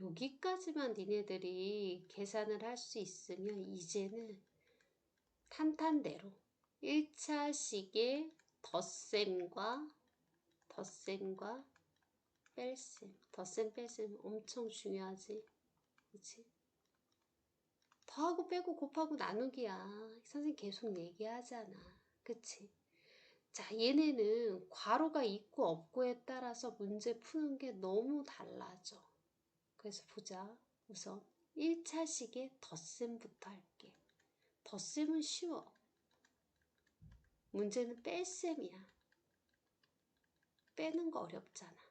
여기까지만 니네들이 계산을 할 수 있으면 이제는 탄탄대로 1차 식의 덧셈과 덧셈과 뺄셈 덧셈 뺄셈 엄청 중요하지 그치? 더하고 빼고 곱하고 나누기야 선생님 계속 얘기하잖아 그치? 자 얘네는 괄호가 있고 없고에 따라서 문제 푸는 게 너무 달라져 그래서 보자 우선 1차식의 덧셈부터 할게 덧셈은 쉬워 문제는 뺄셈이야 빼는 거 어렵잖아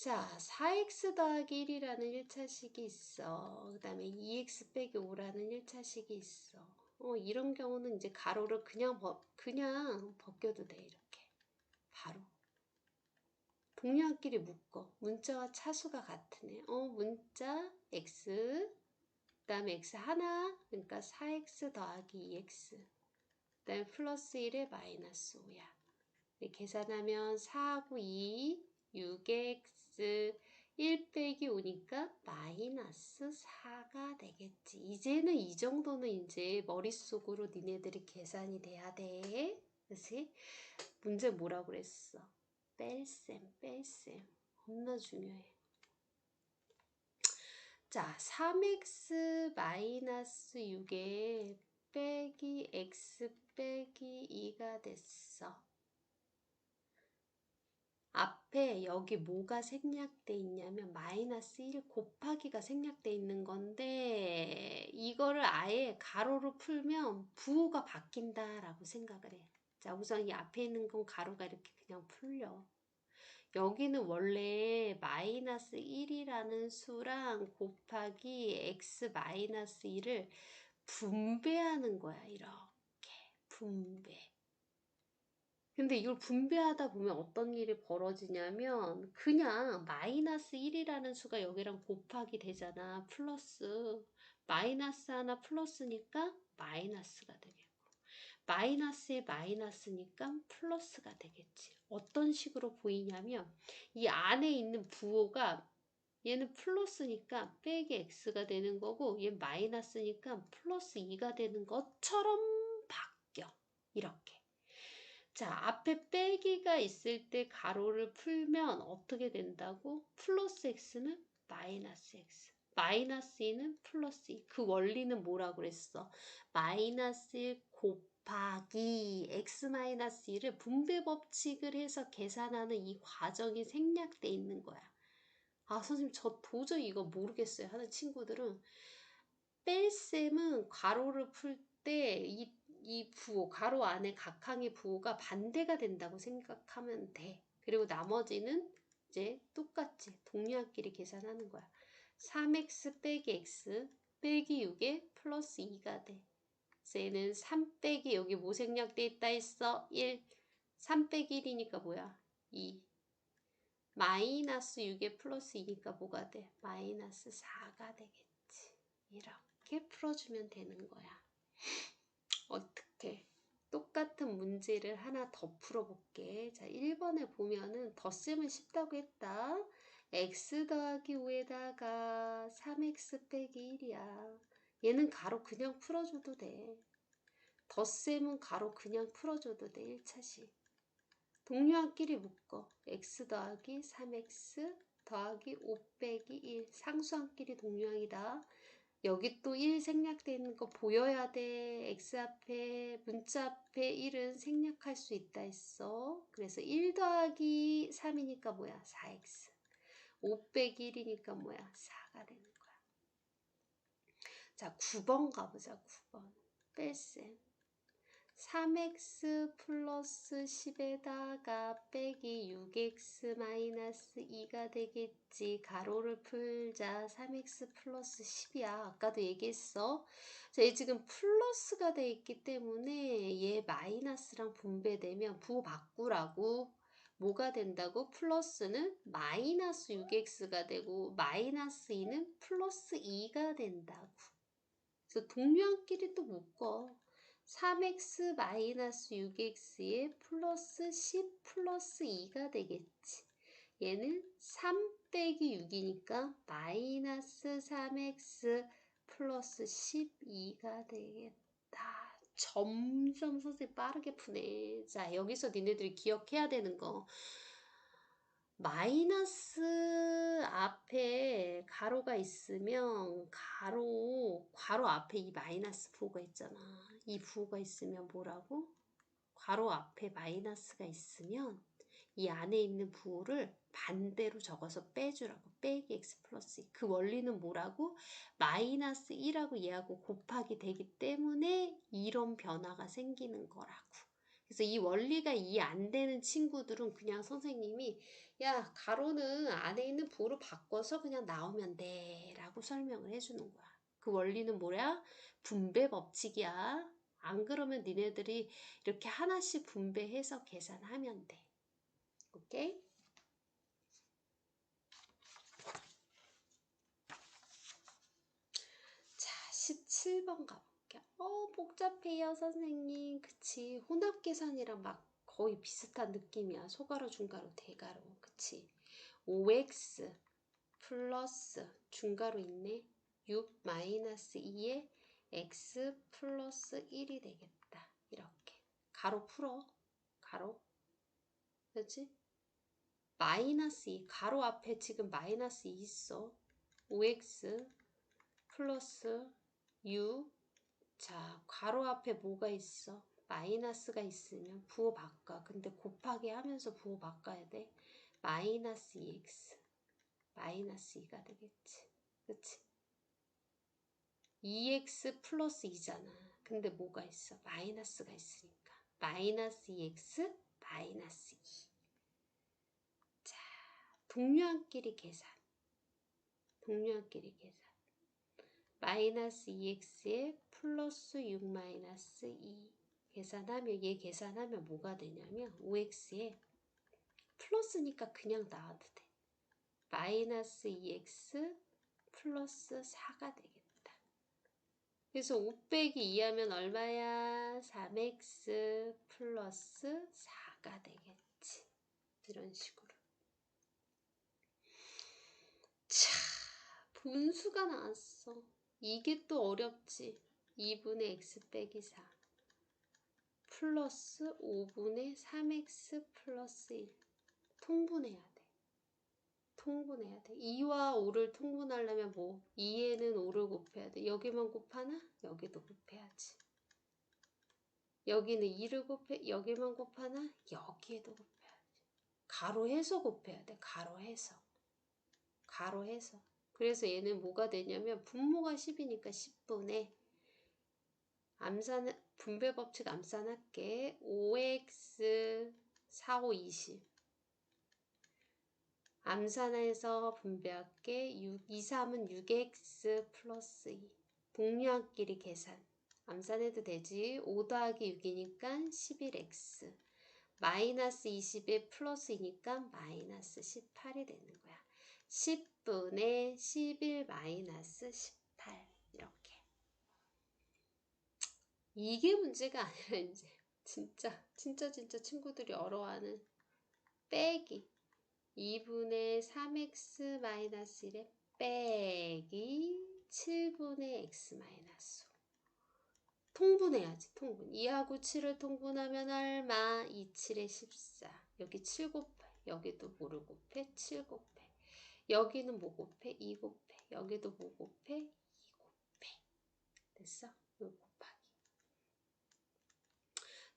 자, 4x 더하기 1이라는 1차식이 있어. 그 다음에 2x 빼기 5라는 1차식이 있어. 어, 이런 경우는 이제 가로를 그냥 벗, 그냥 벗겨도 돼, 이렇게. 바로. 동료끼리 묶어. 문자와 차수가 같으네. 어, 문자 x, 그 다음에 x 하나, 그러니까 4x 더하기 2x. 그 다음에 플러스 1에 마이너스 5야. 계산하면 4하고 2, 6x 1 빼기 5니까 마이너스 4가 되겠지. 이제는 이 정도는 이제 머릿속으로 니네들이 계산이 돼야 돼. 그치? 문제 뭐라고 그랬어? 뺄셈, 뺄셈. 겁나 중요해. 자, 3x 마이너스 6에 빼기 x 빼기 2가 됐어. 앞에 여기 뭐가 생략돼 있냐면 마이너스 1 곱하기가 생략돼 있는 건데 이거를 아예 가로로 풀면 부호가 바뀐다 라고 생각을 해. 자 우선 이 앞에 있는 건 가로가 이렇게 그냥 풀려. 여기는 원래 마이너스 1이라는 수랑 곱하기 x 마이너스 1을 분배하는 거야 이렇게 분배. 근데 이걸 분배하다 보면 어떤 일이 벌어지냐면 그냥 마이너스 1이라는 수가 여기랑 곱하기 되잖아. 플러스 마이너스 하나 플러스니까 마이너스가 되겠고 마이너스에 마이너스니까 플러스가 되겠지. 어떤 식으로 보이냐면 이 안에 있는 부호가 얘는 플러스니까 빼기 x가 되는 거고 얘 마이너스니까 플러스 2가 되는 것처럼 바뀌어. 이렇게. 자, 앞에 빼기가 있을 때 가로를 풀면 어떻게 된다고? 플러스 x는 마이너스 x. 마이너스 2는 플러스 2. 그 원리는 뭐라고 그랬어? 마이너스 1 곱 하기 x 마이너스 2를 분배 법칙을 해서 계산하는 이 과정이 생략돼 있는 거야. 아, 선생님, 저 도저히 이거 모르겠어요. 하는 친구들은 뺄셈은 가로를 풀 때 이 이 부호, 가로 안에 각항의 부호가 반대가 된다고 생각하면 돼. 그리고 나머지는 이제 똑같이 동류한끼리 계산하는 거야. 3x 빼기 x 빼기 6에 플러스 2가 돼. 얘는 3 빼기 여기 뭐 생략돼 있다 했어? 1. 3 빼기 1이니까 뭐야? 2. 마이너스 6에 플러스 2니까 뭐가 돼? 마이너스 4가 되겠지. 이렇게 풀어주면 되는 거야. 어떻게 똑같은 문제를 하나 더 풀어볼게. 자, 1번에 보면은 덧셈은 쉽다고 했다. x 더하기 5에다가 3x 빼기 1이야. 얘는 가로 그냥 풀어줘도 돼. 덧셈은 가로 그냥 풀어줘도 돼. 1차식. 동료한끼리 묶어. x 더하기 3x 더하기 5 빼기 1. 상수한끼리 동료항이다. 여기 또 1 생략되어 있는 거 보여야 돼. x 앞에 문자 앞에 1은 생략할 수 있다 했어. 그래서 1 더하기 3이니까 뭐야? 4x. 5 빼기 1이니까 뭐야? 4가 되는. 자, 9번 가보자. 9번. 뺄셈. 3x 플러스 10에다가 빼기 6x 마이너스 2가 되겠지. 가로를 풀자. 3x 플러스 10이야. 아까도 얘기했어. 자, 얘 지금 플러스가 돼 있기 때문에 얘 마이너스랑 분배되면 부호 바꾸라고. 뭐가 된다고? 플러스는 마이너스 6x가 되고 마이너스 2는 플러스 2가 된다고. 그래서 동료끼리 또 묶어. 3x 마이너스 6x에 플러스 10 플러스 2가 되겠지. 얘는 3 빼기 6이니까 마이너스 3x 플러스 12가 되겠다. 점점 선생님 빠르게 푸네. 자, 여기서 니네들이 기억해야 되는 거. 마이너스 앞에 가로가 있으면 가로 괄호 앞에 이 마이너스 부호가 있잖아. 이 부호가 있으면 뭐라고? 괄호 앞에 마이너스가 있으면 이 안에 있는 부호를 반대로 적어서 빼주라고. 빼기 x 플러스 2. 그 원리는 뭐라고? 마이너스 1하고 얘하고 곱하기 되기 때문에 이런 변화가 생기는 거라고. 그래서 이 원리가 이해 안 되는 친구들은 그냥 선생님이 야 가로는 안에 있는 부호로 바꿔서 그냥 나오면 돼 라고 설명을 해주는 거야. 그 원리는 뭐야? 분배 법칙이야. 안 그러면 니네들이 이렇게 하나씩 분배해서 계산하면 돼. 오케이? 자, 17번 가볼게 요. 어, 복잡해요, 선생님. 그치. 혼합 계산이랑 막 거의 비슷한 느낌이야. 소가로, 중가로, 대가로. 그치. 5x 플러스 중가로 있네. 6 마이너스 2에 x 플러스 1이 되겠다. 이렇게. 가로 풀어. 가로. 그렇지? 마이너스 2. 가로 앞에 지금 마이너스 2 있어. 5x 플러스 6. 자, 가로 앞에 뭐가 있어? 마이너스가 있으면 부호 바꿔. 근데 곱하기 하면서 부호 바꿔야 돼. 마이너스 2x. 마이너스 2가 되겠지. 그치? 2x 플러스 2잖아. 근데 뭐가 있어? 마이너스가 있으니까. 마이너스 2x 마이너스 2. 자, 동료한끼리 계산. 동료한끼리 계산. 마이너스 2x에 플러스 6 마이너스 2 계산하면 얘 계산하면 뭐가 되냐면 5x에 플러스니까 그냥 나와도 돼. 마이너스 2x 플러스 4가 되겠다. 그래서 5 빼기 2 하면 얼마야? 3x 플러스 4가 되겠지. 이런 식으로. 자, 분수가 나왔어. 이게 또 어렵지. 2분의 x 빼기 4 플러스 5분의 3x 플러스 1 통분해야 돼. 통분해야 돼. 2와 5를 통분하려면 뭐 2에는 5를 곱해야 돼. 여기만 곱하나? 여기도 곱해야지. 여기는 2를 곱해 여기만 곱하나? 여기에도 곱해야지. 가로해서 곱해야 돼. 가로해서. 가로해서. 그래서 얘는 뭐가 되냐면 분모가 10이니까 10분의 암산 분배 법칙 암산할게. 5x 4, 5, 20. 암산해서 분배할게. 6, 2, 3은 6x 플러스 2. 동료한끼리 계산. 암산해도 되지. 5 더하기 6이니까 11x. 마이너스 20에 플러스 2니까 마이너스 18이 되는 거야. 10분의 11 마이너스 18 이렇게. 이게 문제가 아니라 이제 진짜 진짜 진짜 친구들이 어려워하는 빼기. 2분의 3x 마이너스 1에 빼기 7분의 x 마이너스 5 통분해야지 통분 2하고 7을 통분하면 얼마? 2, 7에 14 여기 7 곱해 여기도 뭐를 곱해? 7 곱해 여기는 뭐 곱해? 2 곱해. 여기도 뭐 곱해? 2 곱해. 됐어? 요 곱하기.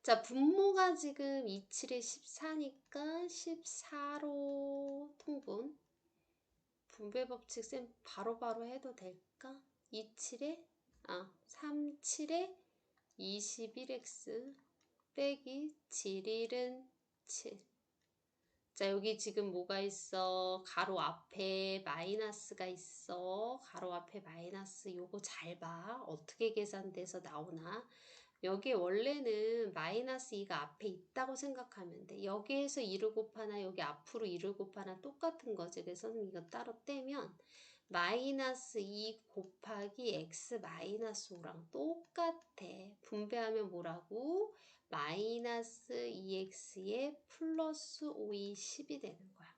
자, 분모가 지금 2, 7에 14니까 14로 통분. 분배 법칙 쌤 바로바로 바로 해도 될까? 2, 7에 아, 3, 7에 21x 빼기 7, 1은 7. 자, 여기 지금 뭐가 있어? 가로 앞에 마이너스가 있어. 가로 앞에 마이너스 요거 잘 봐. 어떻게 계산돼서 나오나? 여기 원래는 마이너스 2가 앞에 있다고 생각하면 돼. 여기에서 2를 곱하나 여기 앞으로 2를 곱하나 똑같은 거지. 그래서 이거 따로 떼면 마이너스 2 곱하기 x 마이너스 5랑 똑같아. 분배하면 뭐라고? 마이너스 2x에 플러스 5이 10이 되는 거야.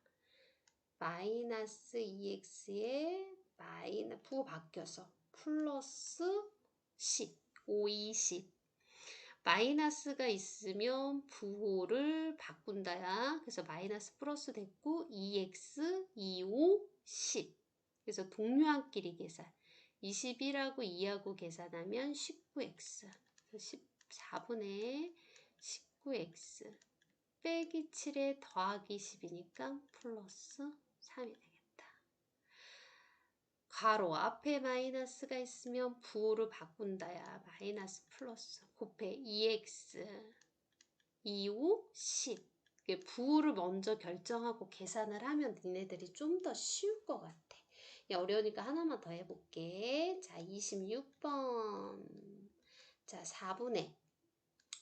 마이너스 2x에 마이너 부 바뀌어서 플러스 10, 5, 20 마이너스가 있으면 부호를 바꾼다야. 그래서 마이너스 플러스 됐고 2x, 25, 10 그래서 동류한끼리 계산 21하고 2하고 계산하면 19x 14분의 19x 빼기 7에 더하기 10이니까 플러스 3이 되겠다. 가로 앞에 마이너스가 있으면 부호를 바꾼다야. 마이너스 플러스 곱해 2x 25, 10 이게 부호를 먼저 결정하고 계산을 하면 니네들이 좀 더 쉬울 것 같아. 야, 어려우니까 하나만 더 해볼게. 자, 26번. 자, 4분의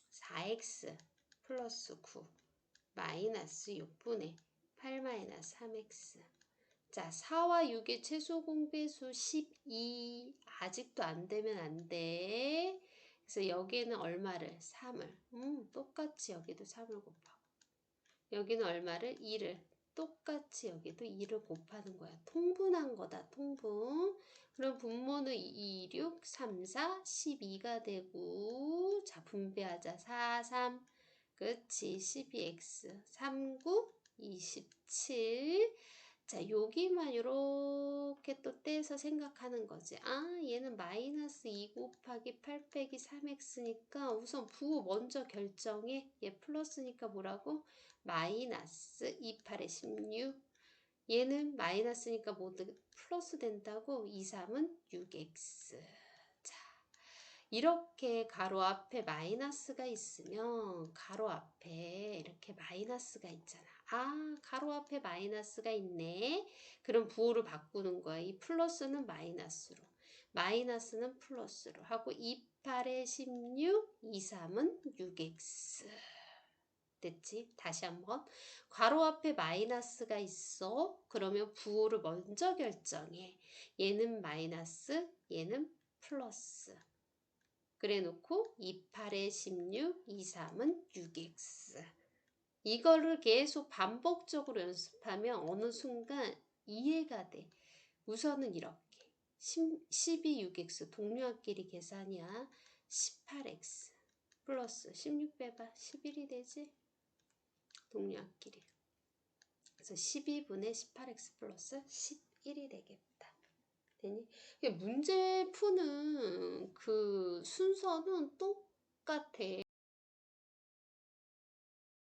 4x 플러스 9 마이너스 6분의 8 마이너스 3x 자, 4와 6의 최소 공배수 12 아직도 안 되면 안 돼. 그래서 여기에는 얼마를? 3을. 음, 똑같이 여기도 3을 곱하고 여기는 얼마를? 2를. 똑같이 여기도 2를 곱하는 거야. 통분한 거다. 통분. 그럼 분모는 2, 6, 3, 4, 12가 되고 자 분배하자. 4, 3 그치 12x 3, 9, 27 자, 여기만 이렇게 또 떼서 생각하는 거지. 아, 얘는 마이너스 2 곱하기 8 빼기 3x니까 우선 부호 먼저 결정해. 얘 플러스니까 뭐라고? 마이너스 2, 8 에 16. 얘는 마이너스니까 모두 플러스 된다고 2, 3은 6x. 자, 이렇게 가로 앞에 마이너스가 있으면 가로 앞에 이렇게 마이너스가 있잖아. 아, 가로 앞에 마이너스가 있네. 그럼 부호를 바꾸는 거야. 이 플러스는 마이너스로, 마이너스는 플러스로 하고 2, 8에 16, 2, 3은 6x. 됐지? 다시 한번. 괄호 앞에 마이너스가 있어. 그러면 부호를 먼저 결정해. 얘는 마이너스, 얘는 플러스. 그래 놓고 2, 8에 16, 2, 3은 6x. 이거를 계속 반복적으로 연습하면 어느 순간 이해가 돼. 우선은 이렇게. 12, 6x 동료끼리 계산이야. 18x 플러스 16 빼봐. 11이 되지? 동료끼리. 그래서 12분의 18x 플러스 11이 되겠다. 되니? 문제 푸는 그 순서는 똑같아.